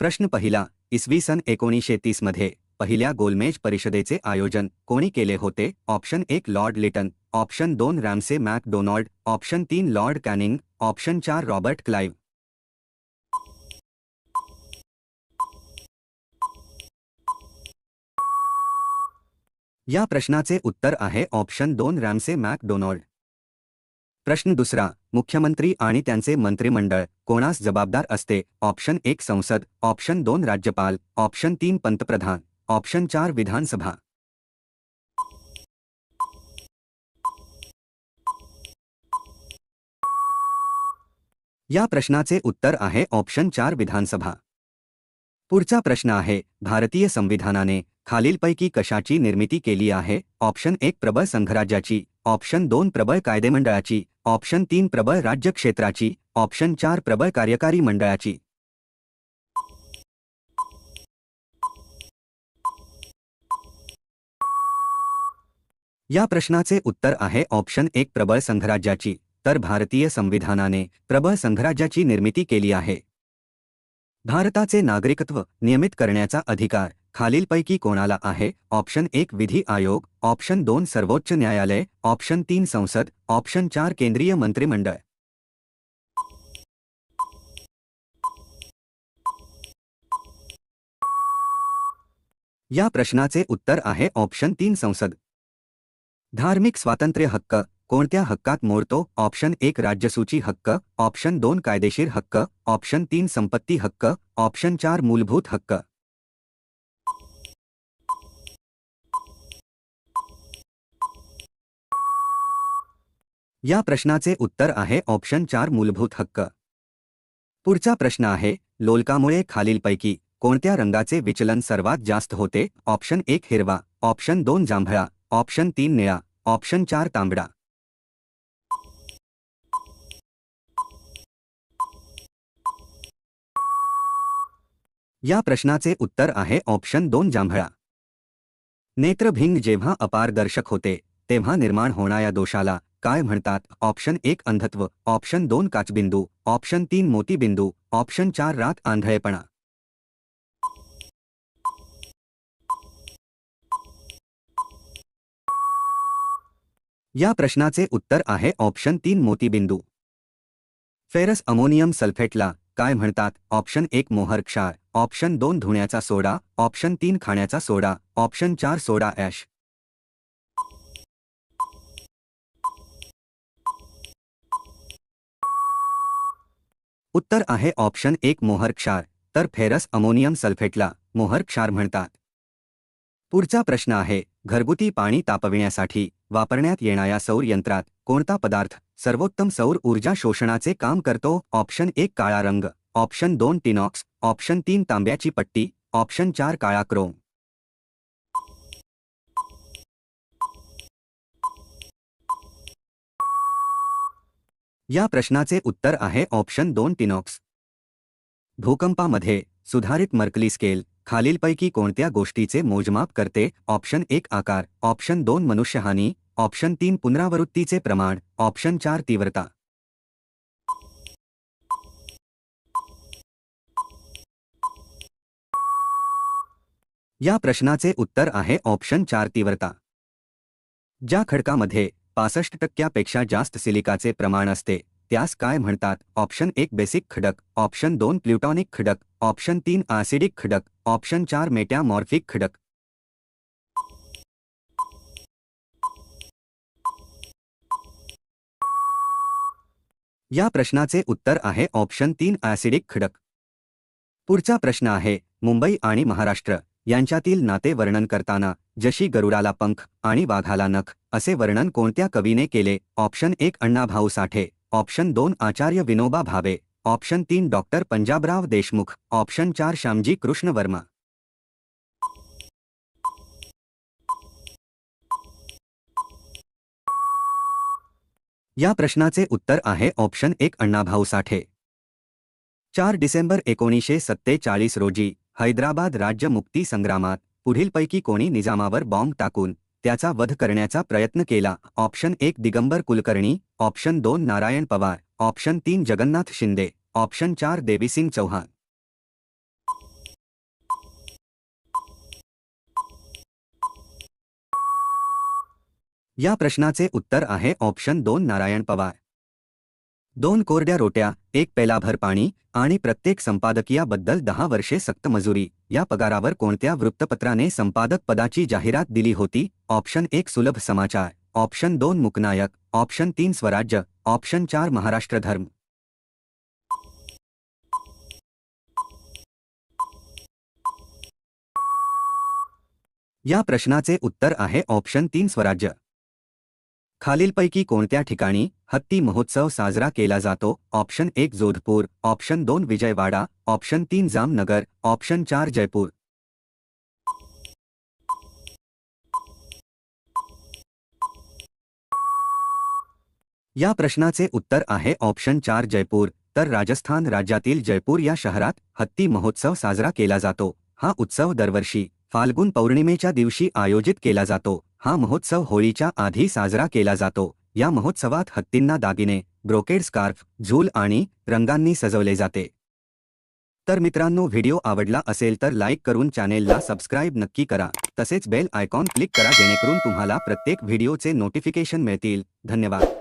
प्रश्न पहिला इसवी सन एकोणीसशे तीसमध्ये पहिल्या गोलमेज परिषदेचे आयोजन कोणी केले होते? ऑप्शन एक लॉर्ड लिटन. ऑप्शन दोन रॅमसे मॅकडोनॉल्ड. ऑप्शन तीन लॉर्ड कॅनिंग. ऑप्शन चार रॉबर्ट क्लाइव्ह. या प्रश्नाचे उत्तर आहे ऑप्शन दोन रॅमसे मॅकडोनॉल्ड. प्रश्न दुसरा, मुख्यमंत्री आणि त्यांचे मंत्रिमंडळ कोणास जबाबदार असते? ऑप्शन एक संसद, ऑप्शन दोन राज्यपाल, ऑप्शन तीन पंतप्रधान, ऑप्शन चार विधानसभा. या प्रश्नाचे उत्तर आहे ऑप्शन चार विधानसभा. पुढचा प्रश्न आहे, भारतीय संविधानाने खालीलपैकी कशाची निर्मिती केली आहे? ऑप्शन एक प्रबळ संघराज्याची ऑप्शन दोन प्रबळ कायदेमंडळाची ऑप्शन तीन प्रबळ राज्य क्षेत्राची ऑप्शन चार प्रबळ कार्यकारी मंडळाची. या प्रश्नाचे उत्तर आहे ऑप्शन एक प्रबळ संघराज्याची तर भारतीय संविधानाने प्रबळ संघराज्याची निर्मिती केली आहे. भारताचे नागरिकत्व नियमित करण्याचा अधिकार खालीलपैकी कोणाला आहे? ऑप्शन एक विधी आयोग. ऑप्शन दोन सर्वोच्च न्यायालय. ऑप्शन तीन संसद. ऑप्शन चार केंद्रीय मंत्रिमंडळ. या प्रश्नाचे उत्तर आहे ऑप्शन तीन संसद. धार्मिक स्वातंत्र्य हक्क. कोणत्या हक्कात मोडतो? ऑप्शन एक राज्यसूची हक्क. ऑप्शन दोन कायदेशीर हक्क. ऑप्शन तीन संपत्ती हक्क. ऑप्शन चार मूलभूत हक्क. या प्रश्नाचे उत्तर आहे ऑप्शन चार मूलभूत हक्क. पुढचा प्रश्न आहे, लोलकामुळे खालीलपैकी कोणत्या रंगाचे विचलन सर्वात जास्त होते? ऑप्शन एक हिरवा, ऑप्शन दोन जांभळा, ऑप्शन तीन निळा, ऑप्शन चार तांबडा. या प्रश्नाचे उत्तर आहे ऑप्शन दोन जांभळा. नेत्रभिंग जेव्हा अपारदर्शक होते, तेव्हा निर्माण होणाऱ्या दोषाला काय म्हणतात? ऑप्शन एक अंधत्व ऑप्शन दोन काचबिंदू ऑप्शन तीन मोतीबिंदू ऑप्शन चार रात आंधळेपणा. या प्रश्नाचे उत्तर आहे ऑप्शन तीन मोतीबिंदू. फेरस अमोनियम सल्फेटला काय म्हणतात? ऑप्शन एक मोहर क्षार ऑप्शन दोन धुण्याचा सोडा ऑप्शन तीन खाण्याचा सोडा ऑप्शन चार सोडा ॲश. उत्तर आहे ऑप्शन एक मोहर क्षार तर फेरस अमोनियम सल्फेटला मोहर क्षार म्हणतात. पुढचा प्रश्न आहे घरगुती पाणी तापविण्यासाठी वापरण्यात येणाऱ्या सौर यंत्रात कोणता पदार्थ सर्वोत्तम सौर ऊर्जा शोषणाचे काम करतो? ऑप्शन एक काळा रंग ऑप्शन दोन टिनॉक्स ऑप्शन तीन तांब्याची पट्टी ऑप्शन चार काळा क्रोम. या प्रश्नाचे उत्तर आहे ऑप्शन दोन टिनॉक्स. भूकंपामध्ये सुधारित मर्कली स्केल, खालीलपैकी कोणत्या गोष्टीचे मोजमाप करते? ऑप्शन एक आकार, ऑप्शन दोन मनुष्यहानी, ऑप्शन तीन पुनरावृत्तीचे प्रमाण, ऑप्शन चार तीव्रता. या प्रश्नाचे उत्तर आहे ऑप्शन चार तीव्रता. ज्या खडकामध्ये पासष्ट टक्क्यापेक्षा जास्त सिलिकाचे प्रमाण असते. त्यास काय म्हणतात? ऑप्शन एक बेसिक खडक ऑप्शन दोन प्ल्युटॉनिक खडक ऑप्शन तीन ॲसिडिक खडक ऑप्शन चार मेटॅमॉर्फिक खडक. या प्रश्नाचे उत्तर आहे ऑप्शन तीन ॲसिडिक खडक. पुढचा प्रश्न आहे मुंबई आणि महाराष्ट्र यांच्यातील नाते वर्णन करताना जशी गरुडाला पंख आणि वाघाला नख असे वर्णन कोणत्या कवीने केले? ऑप्शन एक अण्णाभाऊ साठे. ऑप्शन दोन आचार्य विनोबा भावे. ऑप्शन तीन डॉक्टर पंजाबराव देशमुख. ऑप्शन चार श्यामजी कृष्ण वर्मा या प्रश्नाचे उत्तर आहे. ऑप्शन एक अण्णाभाऊ साठे. चार डिसेंबर एकोणीसशे सत्तेचाळीस रोजी हैदराबाद राज्य मुक्ती संग्रामात पुढीलपैकी कोणी निजामावर बॉम्ब टाकून त्याचा वध करण्याचा प्रयत्न केला. ऑप्शन एक दिगंबर कुलकर्णी. ऑप्शन दोन नारायण पवार. ऑप्शन तीन जगन्नाथ शिंदे. ऑप्शन चार देवीसिंग चौहान. या प्रश्नाचे उत्तर आहे ऑप्शन दोन नारायण पवार. दोन कोरड्या रोट्या एक पेलाभर पाणी आणि प्रत्येक संपादकीयाबद्दल दहा वर्षे सक्त मजुरी. या पगारावर कोणत्या वृत्तपत्राने संपादक पदाची जाहिरात दिली होती? ऑप्शन एक सुलभ समाचार. ऑप्शन दोन मुकनायक. ऑप्शन तीन स्वराज्य. ऑप्शन चार महाराष्ट्र धर्म. या प्रश्नाचे उत्तर आहे ऑप्शन तीन स्वराज्य. खालीलपैकी कोणत्या ठिकाणी हत्ती महोत्सव साजरा केला जातो? ऑप्शन एक जोधपूर ऑप्शन दोन विजयवाडा ऑप्शन तीन जामनगर ऑप्शन चार जयपूर. या प्रश्नाचे उत्तर आहे ऑप्शन चार जयपूर. तर राजस्थान राज्यातील जयपूर या शहरात हत्ती महोत्सव साजरा केला जातो. हा उत्सव दरवर्षी फाल्गुन पौर्णिमेच्या दिवशी आयोजित केला जातो. हा महोत्सव होळीच्या आधी साजरा केला जातो. या महोत्सवात हत्तींना दागिने ब्रोकेड स्कार्फ झूल आणि रंगांनी सजवले जाते. तर मित्रांनो व्हिडिओ आवडला असेल तर लाईक करून चॅनेलला सबस्क्राईब नक्की करा. तसेच बेल आयकॉन क्लिक करा जेणेकरून तुम्हाला प्रत्येक व्हिडिओचे नोटिफिकेशन मिळतील. धन्यवाद.